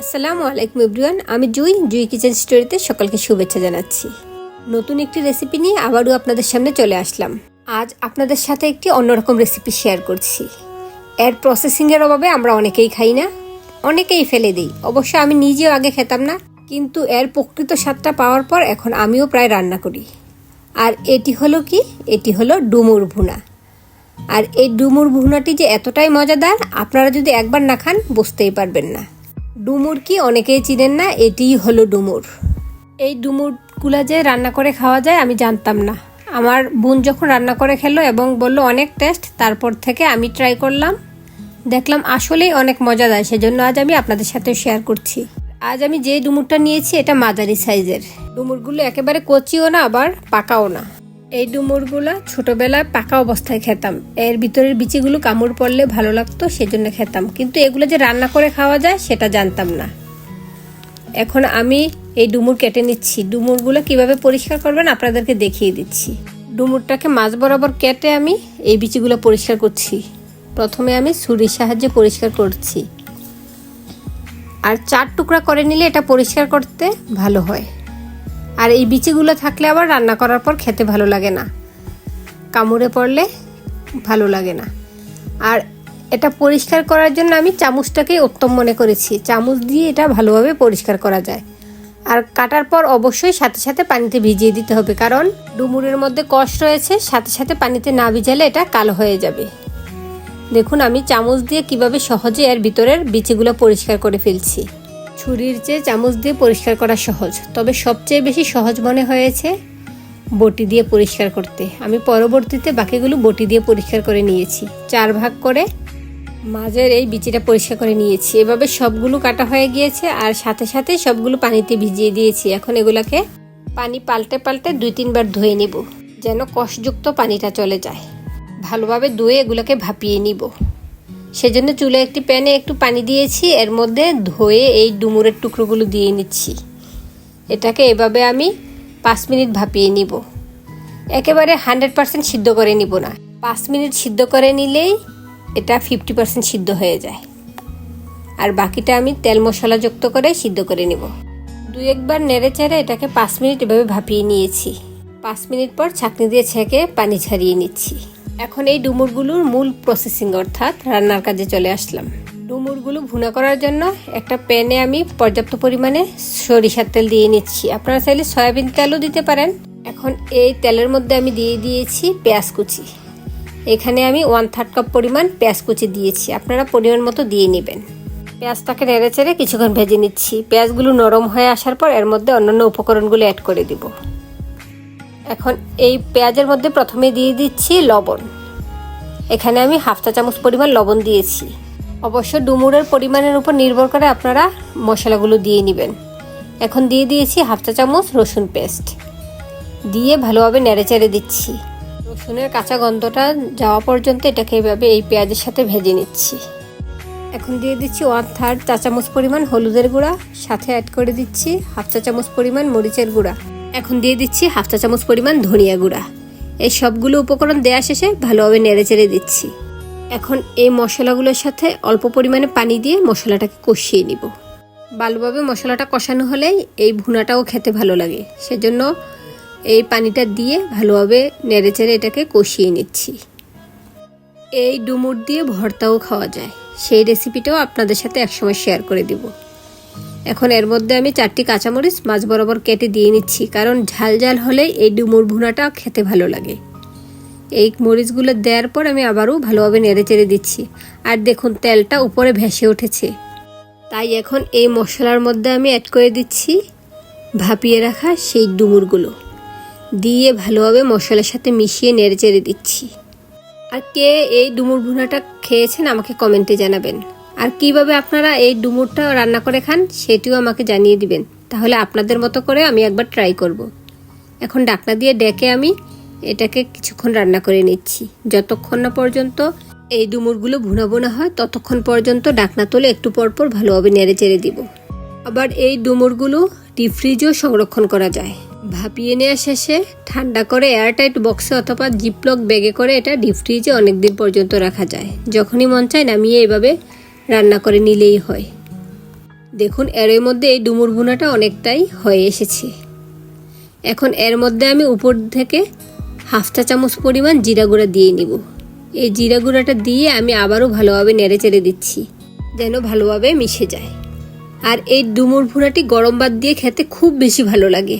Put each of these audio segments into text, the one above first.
আসসালামু আলাইকুম এভরিওয়ান, আমি জুই জুই কিচেন স্টোরিতে সকলকে শুভেচ্ছা জানাচ্ছি। নতুন একটি রেসিপি নিয়ে আবারও আপনাদের সামনে চলে আসলাম। আজ আপনাদের সাথে একটি অন্যরকম রেসিপি শেয়ার করছি। এর প্রসেসিংয়ের অভাবে আমরা অনেকেই খাই না, অনেকেই ফেলে দিই। অবশ্য আমি নিজেও আগে খেতাম না, কিন্তু এর প্রকৃত স্বাদটা পাওয়ার পর এখন আমিও প্রায় রান্না করি। আর এটি হলো কি? এটি হলো ডুমুর ভুনা। আর এই ডুমুর ভুনাটি যে এতটাই মজাদার, আপনারা যদি একবার না খান, বুঝতেই পারবেন না। ডুমুর কি অনেকেই চিনেন না এটিই হলো ডুমুর। এই ডুমুরগুলা যে রান্না করে খাওয়া যায়, আমি জানতাম না। আমার বোন যখন রান্না করে খেলো এবং বলল, অনেক টেস্ট তারপর থেকে আমি ট্রাই করলাম। দেখলাম আসলেই অনেক মজা মজাদার, সেজন্য আজ আমি আপনাদের সাথে শেয়ার করছি। আজ আমি যে ডুমুরটা নিয়েছি, এটা মাঝারি সাইজের ডুমুরগুলো একেবারে কচিও না, আবার পাকাও না। এই ডুমুরগুলো ছোটবেলায় পাকা অবস্থায় খেতাম। এর ভিতরের বিচিগুলো কামড় পড়লে ভালো লাগতো, সেজন্য খেতাম। কিন্তু এগুলো যে রান্না করে খাওয়া যায়, সেটা জানতাম না। এখন আমি এই ডুমুর কেটে নিচ্ছি। ডুমুরগুলো কীভাবে পরিষ্কার করবেন আপনাদেরকে দেখিয়ে দিচ্ছি। ডুমুরটাকে মাছ বরাবর কেটে আমি এই বিচিগুলো পরিষ্কার করছি। প্রথমে আমি ছুরির সাহায্যে পরিষ্কার করছি। আর চার টুকরা করে নিলে এটা পরিষ্কার করতে ভালো হয়। আর এই বিচিগুলো থাকলে আবার রান্না করার পর খেতে ভালো লাগে না। কামড়ে পড়লে ভালো লাগে না। আর এটা পরিষ্কার করার জন্য আমি চামচটাকেই উত্তম মনে করেছি। চামচ দিয়ে এটা ভালোভাবে পরিষ্কার করা যায়। আর কাটার পর অবশ্যই সাথে সাথে পানিতে ভিজিয়ে দিতে হবে। কারণ ডুমুরের মধ্যে কষ রয়েছে, সাথে সাথে পানিতে না ভিজালে এটা কালো হয়ে যাবে। দেখুন, আমি চামচ দিয়ে কীভাবে সহজে এর ভিতরের বিচিগুলো পরিষ্কার করে ফেলছি। ছুরির চেয়ে চামচ দিয়ে পরিষ্কার করা সহজ, তবে সবচেয়ে বেশি সহজ মনে হয়েছে বটি দিয়ে পরিষ্কার করতে। আমি পরবর্তীতে বাকিগুলো বটি দিয়ে পরিষ্কার করে নিয়েছি। চার ভাগ করে মাঝের এই বিচিটা পরিষ্কার করে নিয়েছি। এভাবে সবগুলো কাটা হয়ে গিয়েছে আর সাথে সাথে সবগুলো পানিতে ভিজিয়ে দিয়েছি। এখন এগুলাকে পানি পাল্টে পাল্টে দুই তিনবার ধুয়ে নিব, যেন কষযুক্ত পানিটা চলে যায়। ভালোভাবে ধুয়ে এগুলোকে ভাপিয়ে নিব। সেজন্য চুলে একটি প্যানে একটু পানি দিয়েছি, এর মধ্যে ধুয়ে এই ডুমুরের টুকরোগুলো দিয়ে নিচ্ছি। এটাকে এভাবে আমি পাঁচ মিনিট ভাপিয়ে নিব। একেবারে হান্ড্রেড পার্সেন্ট সিদ্ধ করে নিব না। পাঁচ মিনিট সিদ্ধ করে নিলেই এটা ফিফটি পার্সেন্ট সিদ্ধ হয়ে যায়। আর বাকিটা আমি তেল মশলা যুক্ত করে সিদ্ধ করে নিব। দুই একবার নেড়ে চেড়ে এটাকে পাঁচ মিনিট এভাবে ভাপিয়ে নিয়েছি। পাঁচ মিনিট পর ছাঁকনি দিয়ে ছেঁকে পানি ছাড়িয়ে নিচ্ছি। এখন এই ডুমুরগুলোর মূল প্রসেসিং অর্থাৎ রান্নার কাজে চলে আসলাম। ডুমুরগুলো ভুনা করার জন্য একটা প্যানে আমি পর্যাপ্ত পরিমাণে সরিষার তেল দিয়ে নিচ্ছি। আপনারা চাইলে সয়াবিন তেলও দিতে পারেন। এখন এই তেলের মধ্যে আমি দিয়ে দিয়েছি পেঁয়াজ কুচি। এখানে আমি ওয়ান থার্ড কাপ পরিমাণ পেঁয়াজ কুচি দিয়েছি। আপনারা পরিমাণ মতো দিয়ে নেবেন। পেঁয়াজটাকে নেড়ে চেড়ে কিছুক্ষণ ভেজে নিচ্ছি। পেঁয়াজগুলো নরম হয়ে আসার পর এর মধ্যে অন্যান্য উপকরণগুলো অ্যাড করে দিব। এখন এই পেঁয়াজের মধ্যে প্রথমে দিয়ে দিচ্ছি লবণ। এখানে আমি হাফ চা চামচ পরিমাণ লবণ দিয়েছি। অবশ্য ডুমুরের পরিমাণের উপর নির্ভর করে আপনারা মশলাগুলো দিয়ে নেবেন। এখন দিয়ে দিয়েছি হাফ চা চামচ রসুন পেস্ট। দিয়ে ভালোভাবে নেড়ে চেড়ে দিচ্ছি। রসুনের কাঁচা গন্ধটা যাওয়া পর্যন্ত এটাকে এভাবে এই পেঁয়াজের সাথে ভেজে নিচ্ছি। এখন দিয়ে দিচ্ছি ওয়ান থার্ড চা চামচ পরিমাণ হলুদের গুঁড়া। সাথে অ্যাড করে দিচ্ছি হাফ চা চামচ পরিমাণ মরিচের গুঁড়া। এখন দিয়ে দিচ্ছি হাফ চা চামচ পরিমাণ ধনিয়া গুঁড়া। এই সবগুলো উপকরণ দেওয়া শেষে ভালোভাবে নেড়ে চেড়ে দিচ্ছি। এখন এই মশলাগুলোর সাথে অল্প পরিমাণে পানি দিয়ে মশলাটাকে কষিয়ে নিব। ভালোভাবে মশলাটা কষানো হলেই এই ভুনাটাও খেতে ভালো লাগে। সেজন্য এই পানিটা দিয়ে ভালোভাবে নেড়ে চেড়ে এটাকে কষিয়ে নিচ্ছি। এই ডুমুর দিয়ে ভর্তাও খাওয়া যায়। সেই রেসিপিটাও আপনাদের সাথে একসময় শেয়ার করে দিব। এখন এর মধ্যে আমি চারটি কাঁচামরিচ মাছ বরাবর কেটে দিয়ে নিচ্ছি, কারণ ঝাল ঝাল হলে এই ডুমুর ভুনাটা খেতে ভালো লাগে। এই মরিচগুলো দেওয়ার পর আমি আবারও ভালোভাবে নেড়ে চেড়ে দিচ্ছি। আর দেখুন, তেলটা উপরে ভেসে উঠেছে। তাই এখন এই মশলার মধ্যে আমি অ্যাড করে দিচ্ছি ভাপিয়ে রাখা সেই ডুমুরগুলো। দিয়ে ভালোভাবে মশলার সাথে মিশিয়ে নেড়ে চেড়ে দিচ্ছি। আর কে এই ডুমুর ভুনাটা খেয়েছেন আমাকে কমেন্টে জানাবেন। আর কীভাবে আপনারা এই ডুমুরটা রান্না করে খান সেটিও আমাকে জানিয়ে দিবেন। তাহলে আপনাদের মতো করে আমি একবার ট্রাই করব। এখন ডাকনা দিয়ে ডেকে আমি এটাকে কিছুক্ষণ রান্না করে নিচ্ছি। যতক্ষণ না পর্যন্ত এই ডুমুরগুলো ভুনা ভুনা হয়, ততক্ষণ পর্যন্ত ডাকনা তুলে একটু পর পর ভালোভাবে নেড়ে চেড়ে দিব। আবার এই ডুমুরগুলো ডিপ ফ্রিজেও সংরক্ষণ করা যায়। ভাপিয়ে নেওয়া শেষে ঠান্ডা করে এয়ারটাইট বক্সে অথবা জিপলক ব্যাগে করে এটা ডিপ ফ্রিজে অনেক দিন পর্যন্ত রাখা যায়। যখনই মন চায় নামিয়ে এভাবে রান্না করে নিলেই হয়। দেখুন, এর মধ্যে এই ডুমুর ভুনাটা অনেকটাই হয়ে এসেছে। এখন এর মধ্যে আমি উপর থেকে হাফ চা চামচ পরিমাণ জিরা গুঁড়া দিয়ে নিব। এই জিরা গুঁড়াটা দিয়ে আমি আবারও ভালোভাবে নেড়ে চেড়ে দিচ্ছি, যেন ভালোভাবে মিশে যায়। আর এই ডুমুর ভুনাটি গরম ভাত দিয়ে খেতে খুব বেশি ভালো লাগে।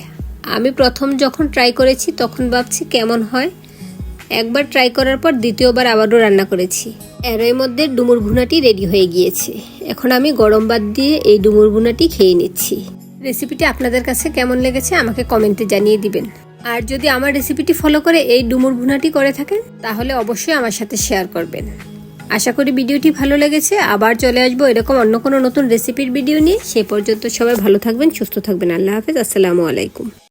আমি প্রথম যখন ট্রাই করেছি, তখন ভাবছি কেমন হয়। একবার ট্রাই করার পর দ্বিতীয়বার আবারও রান্না করেছি। এরই মধ্যে ডুমুর ভুনাটি রেডি হয়ে গিয়েছে। এখন আমি গরম ভাত দিয়ে এই ডুমুর ভুনাটি খেয়ে নিচ্ছি। রেসিপিটি আপনাদের কাছে কেমন লেগেছে আমাকে কমেন্টে জানিয়ে দিবেন। আর যদি আমার রেসিপিটি ফলো করে এই ডুমুর ভুনাটি করে থাকেন, তাহলে অবশ্যই আমার সাথে শেয়ার করবেন। আশা করি ভিডিওটি ভালো লেগেছে। আবার চলে আসব এরকম অন্য কোনো নতুন রেসিপির ভিডিও নিয়ে। সে পর্যন্ত সবাই ভালো থাকবেন, সুস্থ থাকবেন। আল্লাহ হাফেজ। আসসালামু আলাইকুম।